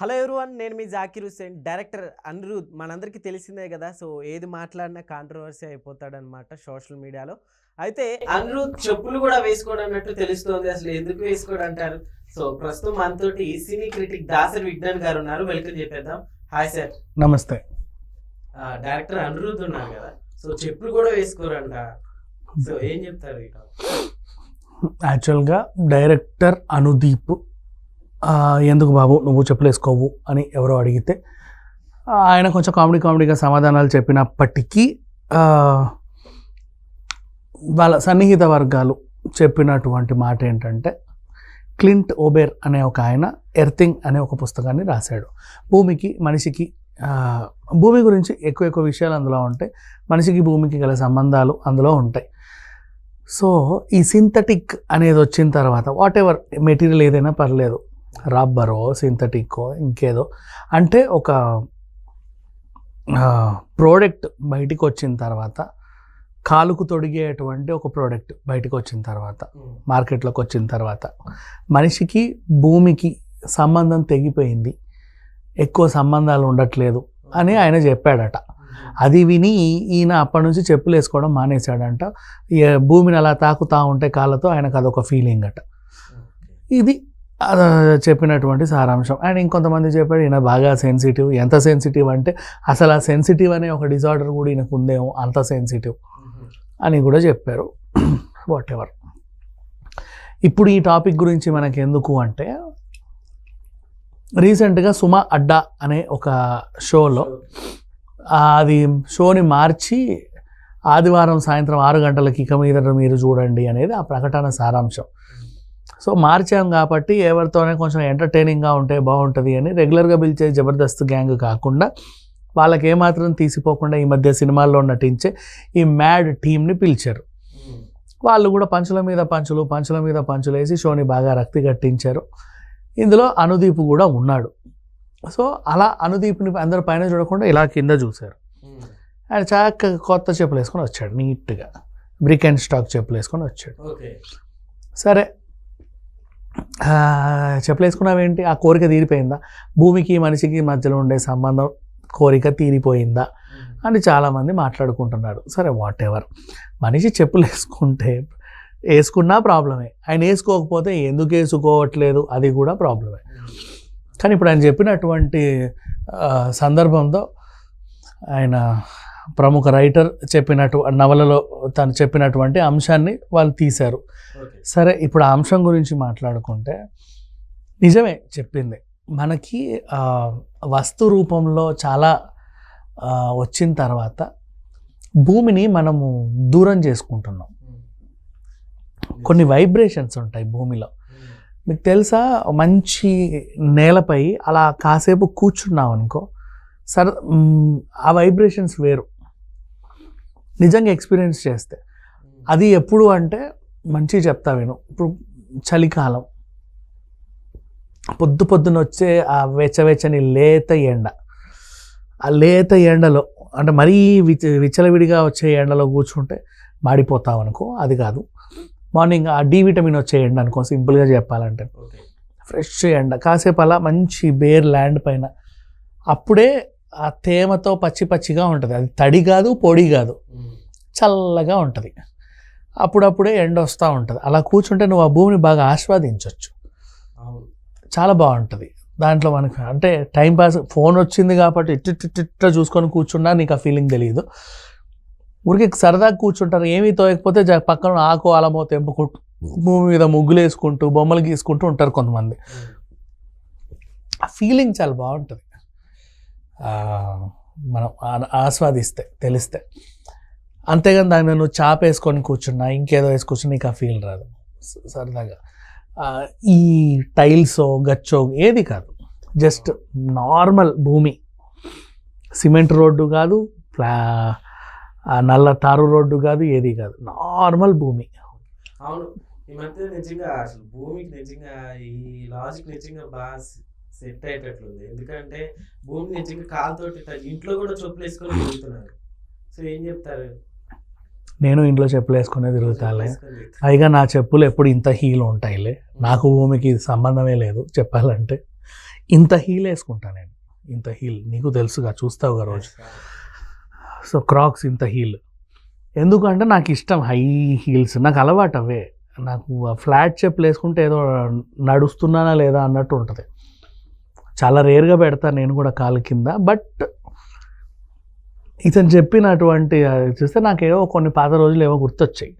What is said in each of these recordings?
Hello everyone నేను మీ Zakir Hussain director Anirudh. మనందరికీ తెలిసిందే కదా సో ఏది మాట్లాడినా కాంట్రవర్సీ అయిపోతాడనమాట సోషల్ మీడియాలో. అయితే అనిరుద్ చెప్పులు కూడా వేసుకోడు అన్నట్టు తెలుస్తోంది అసలు ఎందుకు వేసుకోడు అంటారు సో ప్రస్తుతం మనతోటి సినీ క్రిటిక్ దాసరి విజ్ఞాన్ గారు ఉన్నారు. వెల్కమ్ చెప్పేద్దాం. హాయ్ సార్ నమస్తే. డైరెక్టర్ అనిరుద్ ఉన్నారు కదా సో చెప్పులు కూడా వేసుకోరంట. సో ఏం చెప్తారు యాక్చువల్గా డైరెక్టర్ అనుదీప్ ఎందుకు బాబు? నువ్వు చెప్పులేసుకోవు అని ఎవరో అడిగితే ఆయన కొంచెం కామెడీ కామెడీగా సమాధానాలు చెప్పినప్పటికీ వాళ్ళ సన్నిహిత వర్గాలు చెప్పినటువంటి మాట ఏంటంటే క్లింట్ ఓబెర్ అనే ఒక ఆయన ఎర్థింగ్ అనే ఒక పుస్తకాన్ని రాశాడు. భూమికి మనిషికి భూమి గురించి ఎక్కువ ఎక్కువ విషయాలు అందులో ఉంటాయి. మనిషికి భూమికి గల సంబంధాలు అందులో ఉంటాయి. సో ఈ సింథటిక్ అనేది వచ్చిన తర్వాత వాట్ ఎవర్ మెటీరియల్ ఏదైనా పర్లేదు రబ్బరో సింథటిక్కో ఇంకేదో. అంటే ఒక ప్రోడక్ట్ బయటికి వచ్చిన తర్వాత కాలుకు తొడిగేటువంటి ఒక ప్రోడక్ట్ బయటికి వచ్చిన తర్వాత మార్కెట్లోకి వచ్చిన తర్వాత మనిషికి భూమికి సంబంధం తెగిపోయింది. ఎక్కువ సంబంధాలు ఉండట్లేదు అని ఆయన చెప్పాడట. అది విని ఈయన అప్పటి నుంచి చెప్పులు వేసుకోవడం మానేశాడంట. భూమిని అలా తాకుతా ఉంటే కాళ్ళతో ఆయనకు అదొక ఫీలింగ్ అట ఇది చెప్పినటువంటి సారాంశం. అండ్ ఇంకొంతమంది చెప్పాడు ఈయన బాగా సెన్సిటివ్ ఎంత సెన్సిటివ్ అంటే అసలు ఆ సెన్సిటివ్ అనే ఒక డిజార్డర్ కూడా ఈయనకు ఉందేమో అంత సెన్సిటివ్ అని కూడా చెప్పారు. వాట్ ఎవర్ ఇప్పుడు ఈ టాపిక్ గురించి మనకి ఎందుకు అంటే రీసెంట్గా సుమా అడ్డా అనే ఒక షోలో అది షోని మార్చి ఆదివారం సాయంత్రం ఆరు గంటలకి ఇక మీద మీరు చూడండి అనేది ఆ ప్రకటన సారాంశం. సో మార్చాం కాబట్టి ఎవరితోనే కొంచెం ఎంటర్టైనింగ్గా ఉంటే బాగుంటుంది అని రెగ్యులర్గా పిలిచే జబర్దస్త్ గ్యాంగ్ కాకుండా వాళ్ళకి ఏమాత్రం తీసిపోకుండా ఈ మధ్య సినిమాల్లో నటించే ఈ మ్యాడ్ టీంని పిలిచారు. వాళ్ళు కూడా పంచుల మీద పంచులు పంచుల మీద పంచులు వేసి షోని బాగా రక్తి కట్టించారు. ఇందులో అనుదీప్ కూడా ఉన్నాడు. సో అలా అనుదీప్ని అందరు పైన చూడకుండా ఇలా కింద చూశారు. ఆయన చక్కగా కొత్త చెప్పులు వేసుకొని వచ్చాడు నీట్గా బ్రిక్ అండ్ స్టాక్ చెప్పులు వేసుకొని వచ్చాడు. ఓకే. సరే ఆ, చెప్పులు వేసుకున్నావేంటి ఆ కోరిక తీరిపోయిందా? భూమికి మనిషికి మధ్యలో ఉండే సంబంధం కోరిక తీరిపోయిందా? అని చాలామంది మాట్లాడుకుంటున్నారు. సరే వాట్ ఎవర్ మనిషి చెప్పులు వేసుకుంటే వేసుకున్నా ప్రాబ్లమే. ఆయన వేసుకోకపోతే ఎందుకు వేసుకోవట్లేదు? అది కూడా ప్రాబ్లమే. కానీ ఇప్పుడు ఆయన చెప్పినటువంటి సందర్భంతో ఆయన ప్రముఖ రైటర్ చెప్పినట్టు నవలలో తను చెప్పినటువంటి అంశాన్ని వాళ్ళు తీశారు. సరే ఇప్పుడు ఆ అంశం గురించి మాట్లాడుకుంటే నిజమే చెప్పింది. మనకి వస్తు రూపంలో చాలా వచ్చిన తర్వాత భూమిని మనము దూరం చేసుకుంటున్నాం. కొన్ని వైబ్రేషన్స్ ఉంటాయి భూమిలో. మీకు తెలుసా మంచి నేలపై అలా కాసేపు కూర్చున్నాం అనుకో సర ఆ వైబ్రేషన్స్ వేరు. నిజంగా ఎక్స్పీరియన్స్ చేస్తే. అది ఎప్పుడు అంటే మంచిగా చెప్తా విను. ఇప్పుడు చలికాలం. పొద్దు పొద్దున వచ్చే ఆ వెచ్చవెచ్చని లేత ఎండ. ఆ లేత ఎండలో అంటే మరీ విచ విచ్చలవిడిగా వచ్చే ఎండలో కూర్చుంటే మాడిపోతావు అనుకో అది కాదు. మార్నింగ్ ఆ డి విటమిన్ వచ్చే ఎండ అనుకో సింపుల్గా చెప్పాలంటే. ఫ్రెష్ ఎండ. కాసేపు అలా మంచి బేర్ ల్యాండ్ పైన. అప్పుడే ఆ తేమతో పచ్చి పచ్చిగా ఉంటుంది. అది తడి కాదు పొడి కాదు. చల్లగా ఉంటుంది. అప్పుడప్పుడే ఎండ వస్తూ ఉంటుంది. అలా కూర్చుంటే నువ్వు ఆ భూమిని బాగా ఆస్వాదించవచ్చు చాలా బాగుంటుంది. దాంట్లో మనకి అంటే టైం పాస్ ఫోన్ వచ్చింది కాబట్టి ఇట్ట ఇట్ట ఇట్ట చూసుకొని కూర్చున్నా నీకు ఆ ఫీలింగ్ తెలియదు ఊరికి సరదాగా కూర్చుంటారు. ఏమీ తోయకపోతే పక్కన ఆకు అలమో తెంపుకుంటూ భూమి మీద ముగ్గులు వేసుకుంటూ బొమ్మలు గీసుకుంటూ ఉంటారు కొంతమంది. ఆ ఫీలింగ్ చాలా బాగుంటుంది. మనం ఆస్వాదిస్తే తెలిస్తే. అంతేగాని దాని మీద నువ్వు చాప వేసుకొని కూర్చున్నా ఇంకేదో వేసి నీకు ఆ ఫీల్ రాదు. సరదాగా. ఈ టైల్సో గచ్చో ఏది కాదు. జస్ట్ నార్మల్ భూమి. సిమెంట్ రోడ్డు కాదు ప్లా నల్ల తారు రోడ్డు కాదు ఏది కాదు. నార్మల్ భూమి. అవును. ఈ మధ్య నిజంగా అసలు భూమికి నిజంగా ఈ లాజిక్ నిజంగా బాగా సెట్ అయ్యేటట్లుంది. ఎందుకంటే భూమి నిజంగా కాలుతోటి ఇంట్లో కూడా చొప్పులు వేసుకొని తిరుగుతున్నారు. సో ఏం చెప్తారు? నేను ఇంట్లో చెప్పులు వేసుకునే తిరుగుతాలే. పైగా నా చెప్పులు ఎప్పుడు ఇంత హీల్ ఉంటాయిలే. నాకు భూమికి సంబంధమే లేదు చెప్పాలంటే. ఇంత హీల్ వేసుకుంటా నేను. ఇంత హీల్. నీకు తెలుసుగా చూస్తావుగా రోజు. సో క్రాక్స్ ఇంత హీల్. ఎందుకంటే నాకు ఇష్టం హై హీల్స్. నాకు అలవాటు అవే. నాకు ఫ్లాట్ చెప్పులు వేసుకుంటే ఏదో నడుస్తున్నానా లేదా అన్నట్టు ఉంటుంది. చాలా రేర్గా పెడతాను నేను కూడా కాలు కింద. బట్ ఇతను చెప్పినటువంటి అది చూస్తే నాకు ఏవో కొన్ని పాత రోజులు ఏవో గుర్తొచ్చాయి.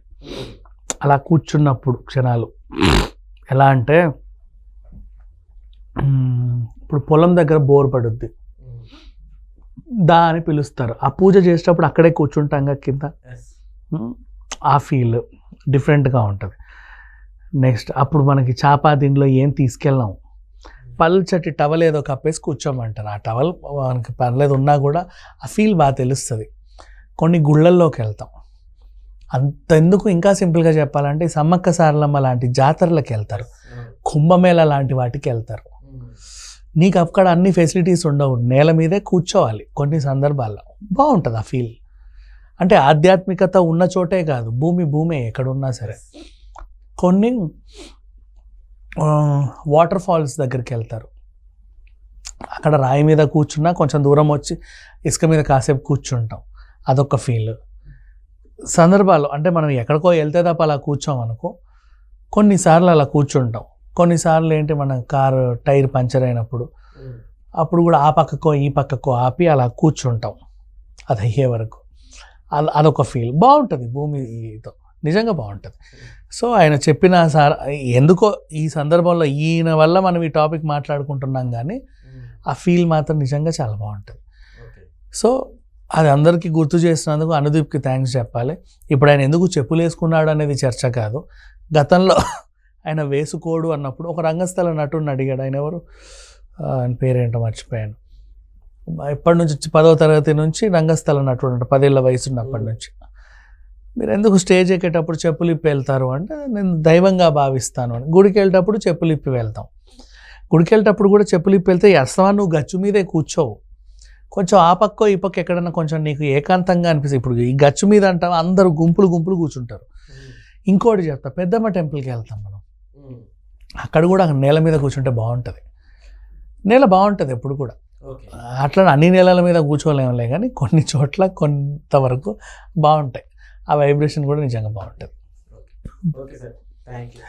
అలా కూర్చున్నప్పుడు క్షణాలు. ఎలా అంటే ఇప్పుడు పొలం దగ్గర బోర్ పడుద్ది. దా అని పిలుస్తారు. ఆ పూజ చేసేటప్పుడు అక్కడే కూర్చుంటాం కదా ఆ ఫీల్ డిఫరెంట్గా ఉంటుంది. నెక్స్ట్ అప్పుడు మనకి చాపాదింట్లో ఏం తీసుకెళ్ళాం? పల్చటి టవల్ ఏదో కప్పేసి కూర్చోమంటారు. ఆ టవల్ మనకి పర్లేదు ఉన్నా కూడా ఆ ఫీల్ బాగా తెలుస్తుంది. కొన్ని గుళ్ళల్లోకి వెళ్తాం. అంత ఎందుకు ఇంకా సింపుల్గా చెప్పాలంటే సమ్మక్క సారలమ్మ లాంటి జాతరలకు వెళ్తారు. కుంభమేళ లాంటి వాటికి వెళ్తారు. నీకు అక్కడ అన్ని ఫెసిలిటీస్ ఉండవు. నేల మీదే కూర్చోవాలి కొన్ని సందర్భాల్లో. బాగుంటుంది ఆ ఫీల్. అంటే ఆధ్యాత్మికత ఉన్న చోటే కాదు. భూమి భూమే ఎక్కడున్నా సరే. కొన్ని వాటర్ ఫాల్స్ దగ్గరికి వెళ్తారు. అక్కడ రాయి మీద కూర్చున్నా కొంచెం దూరం వచ్చి ఇసుక మీద కాసేపు కూర్చుంటాం. అదొక ఫీల్. సందర్భాలు అంటే మనం ఎక్కడికో వెళ్తే తప్ప అలా కూర్చోం అనుకో కొన్నిసార్లు అలా కూర్చుంటాం. కొన్నిసార్లు ఏంటి మన కారు టైర్ పంచర్ అయినప్పుడు అప్పుడు కూడా ఆ పక్కకో ఈ పక్కకో ఆపి అలా కూర్చుంటాం. అది అయ్యే వరకు. అల- అదొక ఫీల్. బాగుంటుంది భూమితో నిజంగా బాగుంటుంది. సో ఆయన చెప్పిన సార్ ఎందుకో ఈ సందర్భంలో ఈయన వల్ల మనం ఈ టాపిక్ మాట్లాడుకుంటున్నాం కానీ ఆ ఫీల్ మాత్రం నిజంగా చాలా బాగుంటుంది. సో అది అందరికీ గుర్తు చేసినందుకు అనుదీప్కి థ్యాంక్స్ చెప్పాలి. ఇప్పుడు ఆయన ఎందుకు చెప్పులు వేసుకున్నాడు అనేది చర్చ కాదు. గతంలో ఆయన వేసుకోడు అన్నప్పుడు ఒక రంగస్థల నటుడిని అడిగాడు. ఆయన ఎవరు? ఆయన పేరేంటో మర్చిపోయాను. ఎప్పటి నుంచి? పదవ తరగతి నుంచి రంగస్థల నటుడు అంట పదేళ్ళ వయసు ఉన్నప్పటి నుంచి. మీరు ఎందుకు స్టేజ్ ఎక్కేటప్పుడు చెప్పులు ఇప్పి వెళ్తారు అంటే నేను దైవంగా భావిస్తాను అని. గుడికి వెళ్ళేటప్పుడు చెప్పులు ఇప్పి వెళ్తాం. గుడికి వెళ్ళేటప్పుడు కూడా చెప్పులు ఇప్పి వెళ్తే అస్తమా నువ్వు గచ్చు మీదే కూర్చోవు. కొంచెం ఆ పక్కో ఈ పక్క ఎక్కడన్నా కొంచెం నీకు ఏకాంతంగా అనిపిస్తుంది ఇప్పుడు ఈ గచ్చు మీద అంటాం అందరూ గుంపులు గుంపులు కూర్చుంటారు. ఇంకోటి చెప్తా పెద్దమ్మ టెంపుల్కి వెళ్తాం మనం. అక్కడ కూడా నేల మీద కూర్చుంటే బాగుంటుంది. నేల బాగుంటుంది ఎప్పుడు కూడా. అట్లా అన్ని నేలల మీద కూర్చోలేములే కానీ కొన్ని చోట్ల కొంతవరకు బాగుంటాయి. ఆ వైబ్రేషన్ కూడా నిజంగా బాగుంటుంది. ఓకే. సార్. Thank you